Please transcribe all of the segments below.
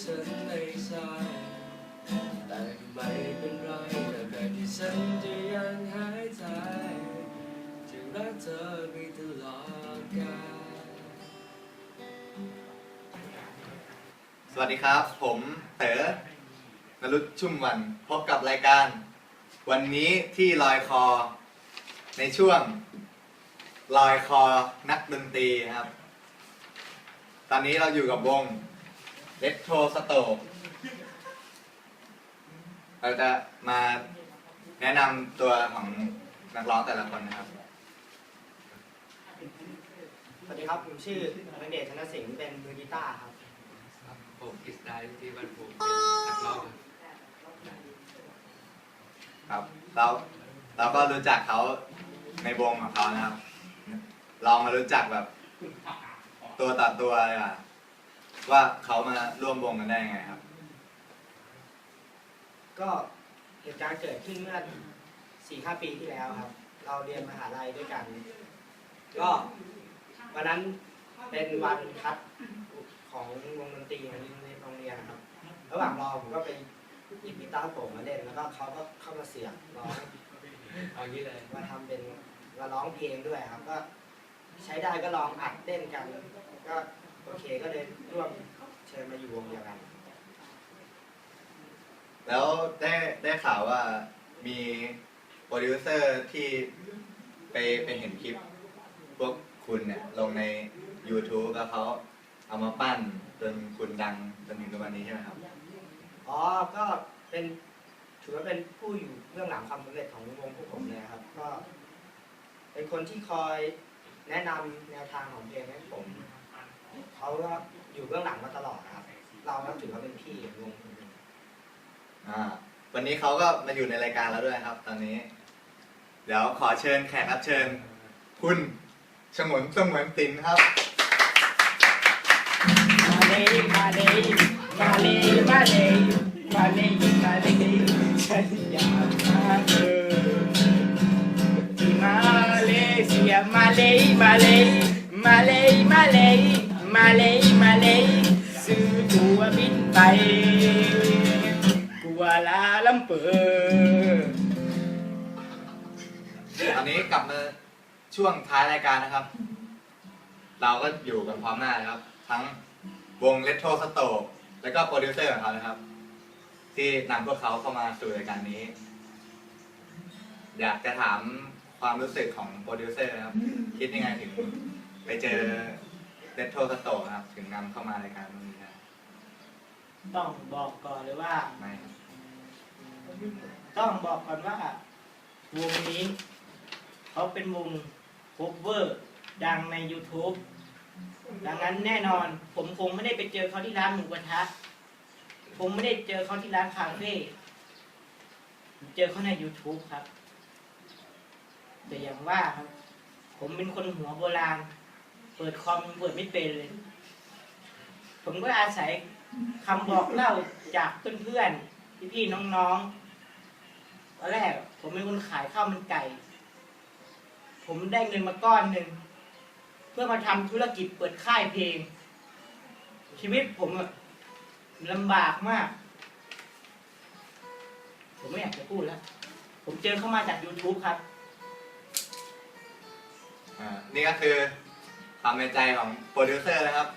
ฉันไม่ใช่แต่ไม่เป็นไรแต่แบบที่ฉันจะยังหายใจจะรักเธอไปตลอดกาลสวัสดีครับ ผมเต๋อนรุชชุ่มวันพบกับรายการ วันนี้ที่ลอยคอ ในช่วง ลอยคอนักดนตรีครับ ตอนนี้เราอยู่กับวง Retro s t o v เราจะมาแนะนำตัวของนักร้องแต่ละคนนะครับ สวัสดีครับ ผมชื่อนักเดชธนสิงห์เป็นมือกีตาร์ครับ ครับผมกิสไดที่บ้านผมเป็นนักร้องครับครับเราเราก็รู้จักเขาในวงของเขานะครับ ลองมารู้จักแบบ ตัวต่อตัวเลยอะ ว่าเขามาร่วมวงกันได้ยังไงครับ ก็เหตุการณ์เกิดขึ้นเมื่อสี่ห้าปีที่แล้วครับ เราเรียนมหาลัยด้วยกัน ก็วันนั้นเป็นวันคัดของวงดนตรีในโรงเรียนครับ ระหว่างรอผมก็ไปหยิบกีตาร์โปร่งมาเล่นแล้วก็เขาก็เข้ามาเสียบร้องเอางี้เลยมาทำเป็นมาร้องเพลงด้วยครับ ก็ใช้ได้ก็ลองอัดเล่นกัน ก็ โอเคก็เลยร่วมเชิญมาอยู่วงเดียวกันแล้วได้ได้ข่าวว่ามีโปรดิวเซอร์ที่ไปไปเห็นคลิป พวกคุณเนี่ยลงใน YouTube แล้วเขาเอามาปั้นจนคุณดังจนถึงทุกวันนี้ใช่ไหมครับ อ๋อก็เป็นถือว่าเป็นผู้อยู่เบื้องหลังความสำเร็จของวงพวกผมเลยครับ ก็ เป็นคนที่คอยแนะนำแนวทางของเพลงให้ผม เขาก็อยู่เบื้องหลังมาตลอดครับ เราก็ถือว่าเป็นพี่ของวงคนหนึ่งอ่า วันนี้เขาก็มาอยู่ในรายการแล้วด้วยครับ ตอนนี้ เดี๋ยวขอเชิญแขกรับเชิญ คุณฉงนสมวนตินครับ มาเลยมาเลยมาเลยมาเลยมาเลยมาเลยฉันอยากมาเจอที่มาเลเซียมาเลยมาเลยมาเลยมาเลยมาเลย ช่วงท้ายรายการนะครับ เราก็อยู่กันพร้อมหน้านะครับ ทั้งวง Retro s t o v แล้วก็โปรดิวเซอร์ของเขานะครับ ที่นำพวกเขาเข้ามาสู่รายการนี้ อยากจะถามความรู้สึกของโปรดิวเซอร์นะครับ คิดยังไงถึงไปเจอเดทโทสโตครับ ถึงนำเข้ามารายการวันนี้ครับต้องบอกก่อนเลยว่า ไม่ครับต้องบอกก่อนว่าวงนี้เขาเป็นวงโคเวอร์ดังใน YouTube ดังนั้นแน่นอนผมคงไม่ได้ไปเจอเขาที่ร้านหมูกระทะผมไม่ได้เจอเขาที่ร้านคาเฟ่เจอเขาใน YouTube ครับ แต่อย่างว่าครับ ผมเป็นคนหัวโบราณ เปิดคอมเปิดไม่เป็นเลย ผมก็อาศัยคำบอกเล่าจากเพื่อนๆพี่ๆน้องๆตอนแรกผมเป็นคนขายข้าวมันไก่ ผมได้เงินมาก้อนหนึ่งเพื่อมาทำธุรกิจเปิดค่ายเพลง ชีวิตผมลำบากมาก ผมไม่อยากจะพูดแล้ว ผมเจอเข้ามาจาก YouTube ครับ อ่านี่ก็คือความในใจของโปรดิวเซอร์นะครับ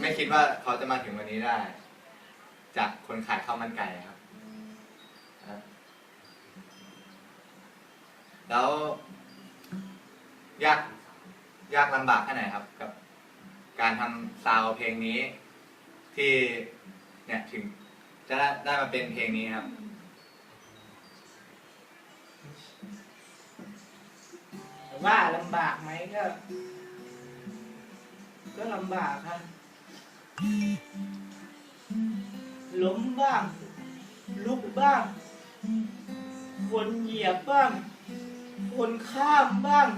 ไม่คิดว่าเขาจะมาถึงวันนี้ได้ จากคนขายข้าวมันไก่ครับ แล้ว ยากยากลำบากแค่ไหนครับ กับ การทำซาวเพลงนี้ ที่เนี่ยถึงจะได้ได้มาเป็นเพลงนี้ครับ ว่าลำบากไหมก็ ก็ลำบากครับล้มบ้าง ลุกบ้าง คนเหยียบบ้าง คนข้ามบ้าง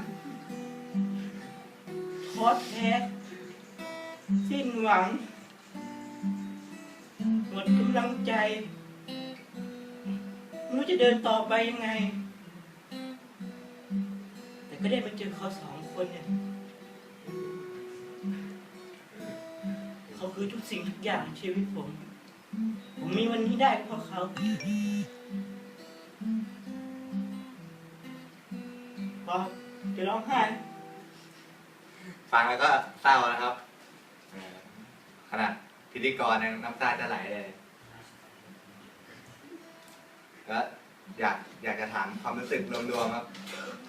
ท้อแท้สิ้นหวัง หมดกำลังใจไม่รู้จะเดินต่อไปยังไง แต่ก็ได้มาเจอเขาสองคนเนี่ย เขาคือทุกสิ่งทุกอย่างในชีวิตผม ผมมีวันนี้ได้เพราะเขา พอจะร้องไห้ ฟังแล้วก็เศร้านะครับขนาดพิธีกรยังน้ำตาจะไหลเลยแล้วอยากอยากจะถามความรู้สึกรวมๆครับ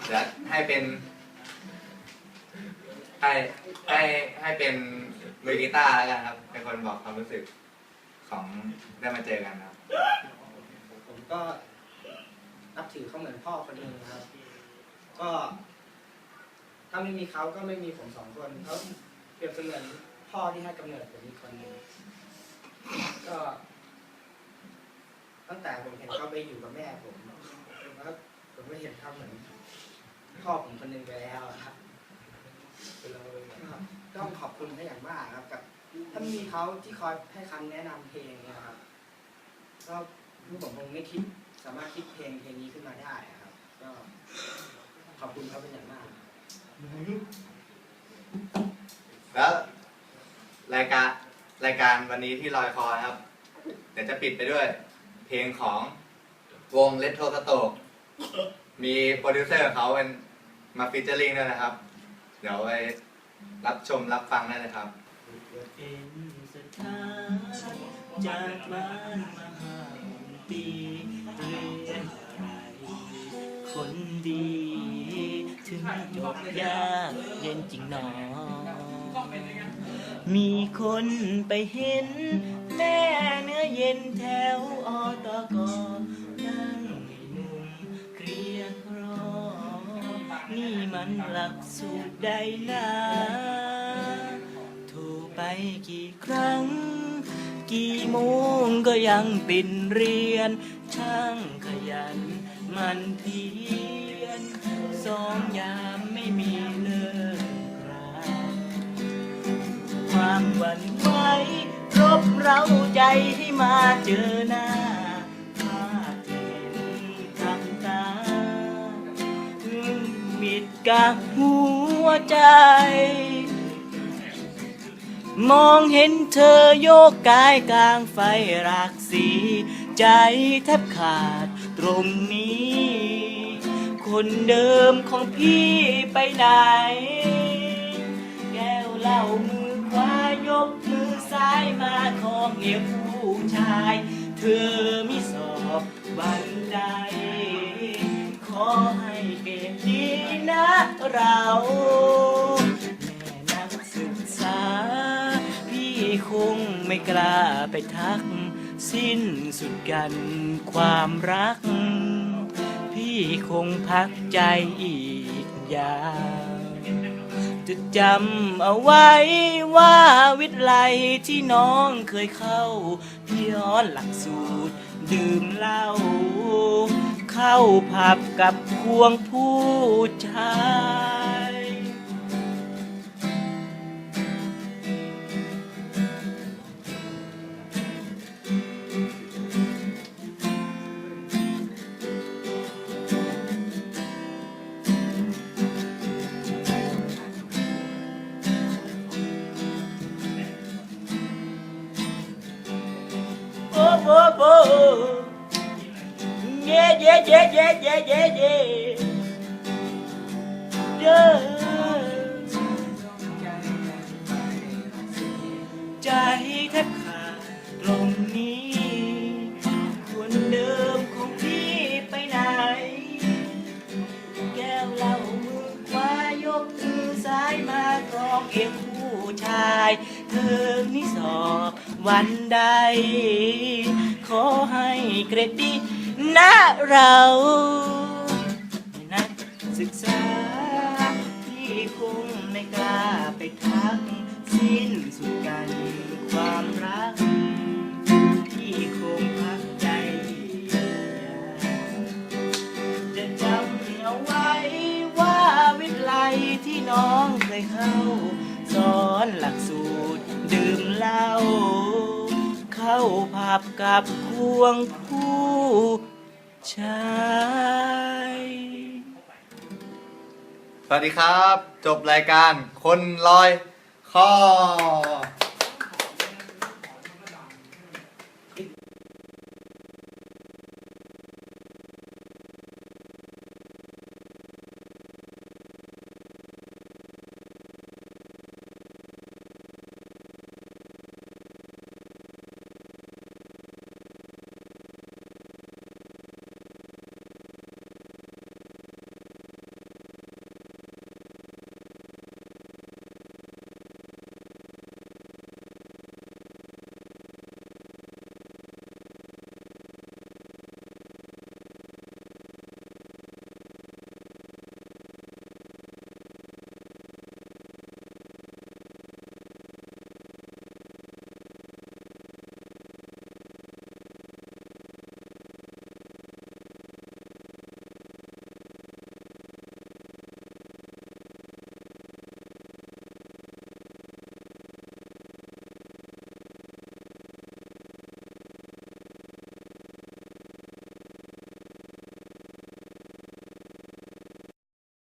เดี๋ยวให้เป็นให้ให้ให้เป็นมือกีตาร์แล้วกันครับ เป็นคนบอกความรู้สึกของได้มาเจอกันครับ ผมก็นับถือเขาเหมือนพ่อคนหนึ่งครับ ก็ ถ้าไม่มีเขาก็ไม่มีผมสองคนเขาเปรียบเสมือนพ่อที่ให้กำเนิดผมอีกคนหนึ่งก็ ตั้งแต่ผมเห็นเขาไปอยู่กับแม่ผมแล้วผมก็เห็นเขาเหมือนพ่อผมคนหนึ่งไปแล้วอะครับก็ต้องขอบคุณเขาอย่างมากครับกับ ถ้าไม่มีเขาที่คอยให้คำแนะนำเพลงเนี่ยครับก็ลูกผมคงไม่คิด สามารถคิดเพลงเพลงนี้ขึ้นมาได้อะครับ ก็ขอบคุณเขาเป็นอย่างมาก แล้วรายการรายการวันนี้ที่ลอยคอครับ เดี๋ยวจะปิดไปด้วย เพลงของวงเล t โทสโตก มีโปรดิวเซอร์เขาเป็นมาฟิชเจอริงด้วยนะครับ เดี๋ยวไปรับชมรับฟังได้เลยครับเป็นสถานจากบ้านมาห้าปีเรียนอะไรคนดี ถึงจบยากเย็นจริงหนอ มีคนไปเห็น แม่เนื้อเย็นแถวอตกนั่งมุมเครียดรอ นี่มันหลักสูตรใดนะโทรไปกี่ครั้ง กี่โมงก็ยังปิดเรียน ช่างขยันมันเพียร สองยามไม่มีเลิกราความหวั่นไหวรบเร้าใจให้มาเจอหน้าภาพเห็นทางตามิดกะหัวใจ มองเห็นเธอโยกกายกลางไฟรักสี ใจแทบขาดตรงนี้ คนเดิมของพี่ไปไหน แก้วเหล้ามือขวายกมือซ้ายมาของเอวผู้ชาย เธอมิสอบบันไดขอให้เก็บดีนะเราแม่นักศึกษา พี่คงไม่กล้าไปทัก สิ้นสุดกันความรัก คงพักใจอีกยาวจะจำเอาไว้ว่าวิทย์ไลที่น้องเคยเข้า ย้อนหลักสูตร ดื่มเหล้าเข้าผับกับควงผู้ชาย ย่เย่เย่เย่เย่เย่เย่เย่ใจแทบขาดตรงนี้ คนเดิมของพี่ไปไหน แก้วเหล้ามือขวายกมือซ้ายมากรองเอวผู้ชาย เธอนี่สอบวันใด ขอให้เกรดดี นะเรานักศึกษา ที่คงไม่กล้าไปทัก สิ้นสุดกันความรัก ที่คงพักใจ จะจำเอาไว้ว่าวิทยาลัยที่น้องเคยเข้า สอนหลักสูตรดื่มเหล้าเข้าผับกับควงผู้ ชายสวัสดีครับ จบรายการคนลอยคอ